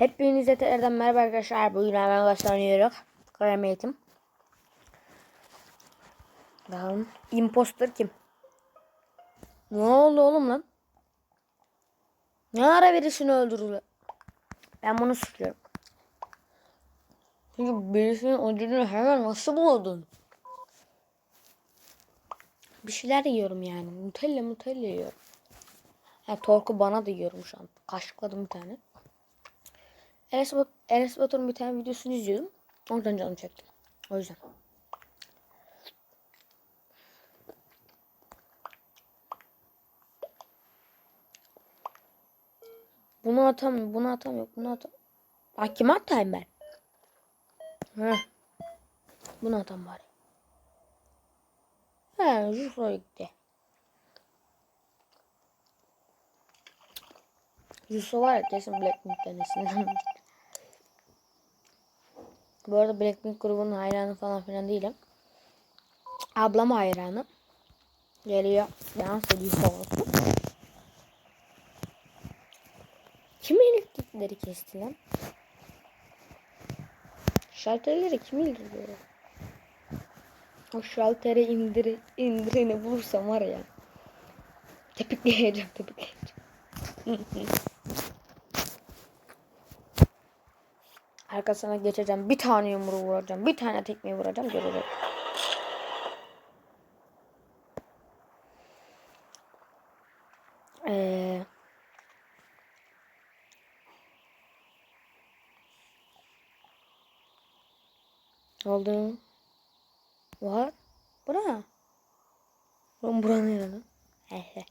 Hepinize tekrardan merhaba arkadaşlar. Bugün hemen başlanıyoruz. Krem eğitim. Bakalım. Imposter kim? Ne oldu oğlum lan? Ne ara birisini öldürdü? Ben bunu suçluyorum. Çünkü birisinin öldürdüğünü hemen nasıl buldun? Bir şeyler yiyorum yani. Nutella Nutella yiyorum. Ha, torku bana da yiyorum şu an. Kaşıkladım bir tane. Enes, Bat Enes Batur'un bir tane videosunu izliyordum. Oradan canım çekti. O yüzden. Bunu atamıyorum, bunu atamıyorum, bunu atam. Ha kime atayım ben? Heh. Bunu atam bari. He, Jufro'ya gitti. Yusuf var ya kesin Blackpink'ten esinlenmiş. Bu arada Blackpink grubunun hayranı falan filan değilim. Ablam hayranı. Geliyor. Dans ediyor olsun. Kim elektrikleri kesti lan? Şalterleri kim indiriyor? O şaltere indir, indireni bulursam var ya. Tepikleyeceğim tepikleyeceğim. Arkasına geçeceğim. Bir tane yumruğu vuracağım. Bir tane tekmeyi vuracağım. Görecek. Ee, ne oldu? Var. Bura. Oğlum buranın yanı. Hehe.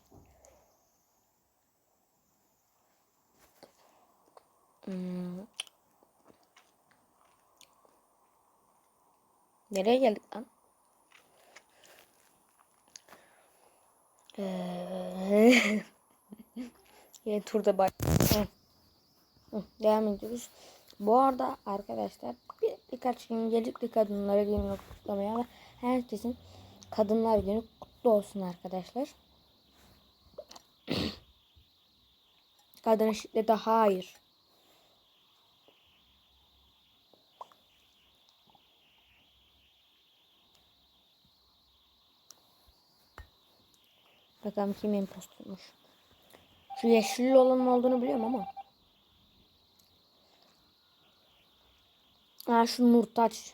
Hmm. Nereye geldik lan? Ee, Yine turda. Hı, Devam ediyoruz. Bu arada arkadaşlar bir, birkaç gün gecikti kadınlara gününü kutlamaya ama herkesin kadınlar günü kutlu olsun arkadaşlar. Kadın şiddete hayır. Bakalım kim imposturmuş. Şu yeşilli olanın olduğunu biliyorum ama. Ha şu Nurtaç.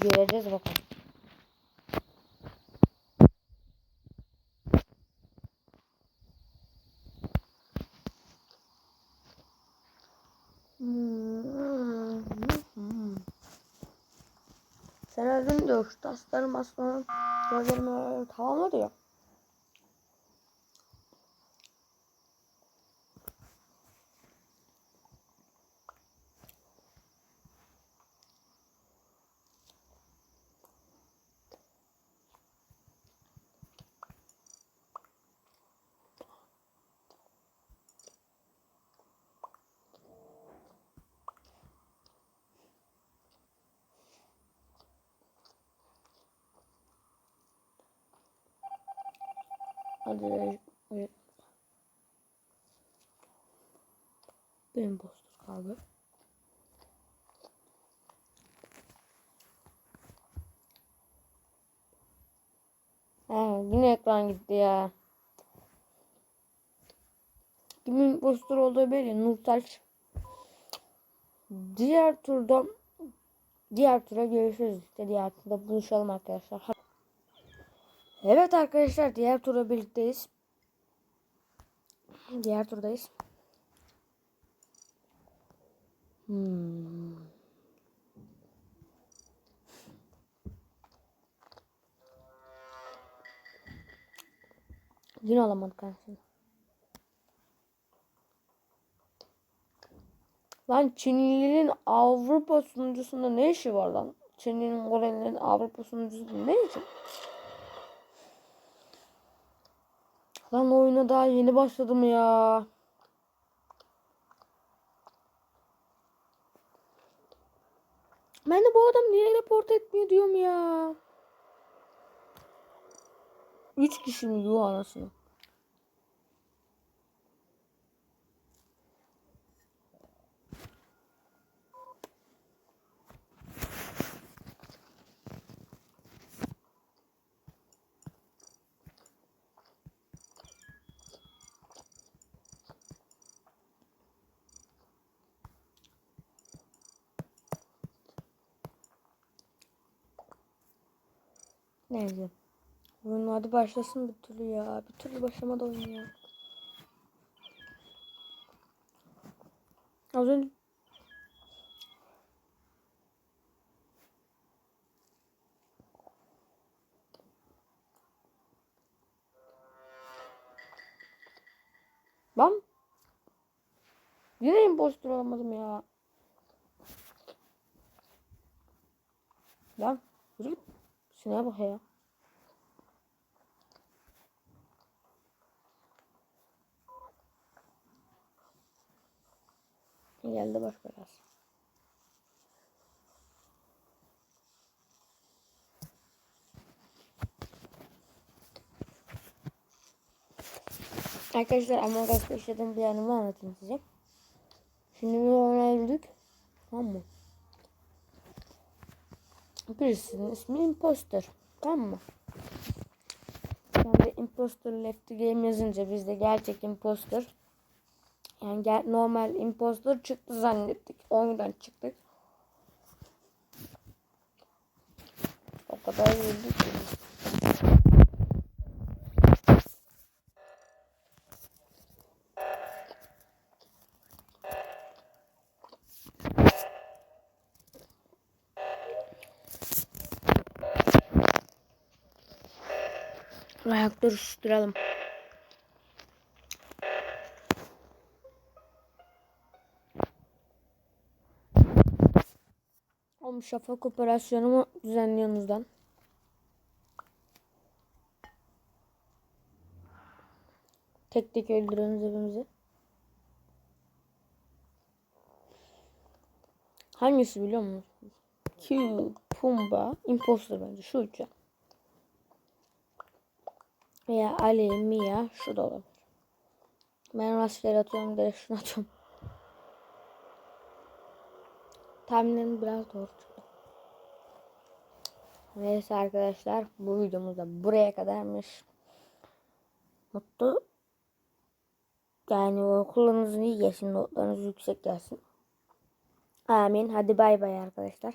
Göreceğiz bakalım. Öldün diyor. Şu taslarım aslında gözlerimi tamamladı ya. Hadi. Benim poster kaldı. Ha, yine ekran gitti ya. Kimin poster olduğu belli. Nurtaç. Diğer turda diğer tura görüşürüz. İşte diğer turda buluşalım arkadaşlar. Evet arkadaşlar diğer tura birlikteyiz. Diğer turdayız. Hmm. Yine alamadık aslında. Lan Çinlilerin Avrupa sunucusunda ne işi var lan? Çinlilerin Korelilerin Avrupa sunucusunda ne işi? Lan oyuna daha yeni başladım ya. Ben de bu adam niye report etmiyor diyorum ya. Üç kişi mi yuh anasını? Neyse. Oyun hadi başlasın bir türlü ya. Bir türlü başlamadı oyun ya. Az önce Ben Yine impostor olamadım ya. Lan yürü. Şuna bak ya. Geldi baş belası. Arkadaşlar Among Us'ta işlediğim bir anımı anlatayım size. Şimdi bir ona yürüdük. Tamam mı? Birisinin ismi Imposter. Tamam mı? Yani Imposter left game yazınca biz de gerçek Imposter yani gel, normal Imposter çıktı zannettik. Oyundan çıktık. O kadar yürüdük ki. Ayakları susturalım. Oğlum şafak operasyonumu düzenliyorsunuz lan. Tek tek öldürüyorsunuz hepimizi. Hangisi biliyor musunuz? Q, Pumba, Imposter bence şu üçü. Veya Ali, Mia şu da olabilir. Ben rastgele atıyorum direkt şunu atıyorum. Tahminlerim biraz doğru çıktı. Neyse arkadaşlar bu videomuz da buraya kadarmış. Mutlu yani okulunuz iyi geçsin notlarınız yüksek gelsin. Amin. Hadi bay bay arkadaşlar.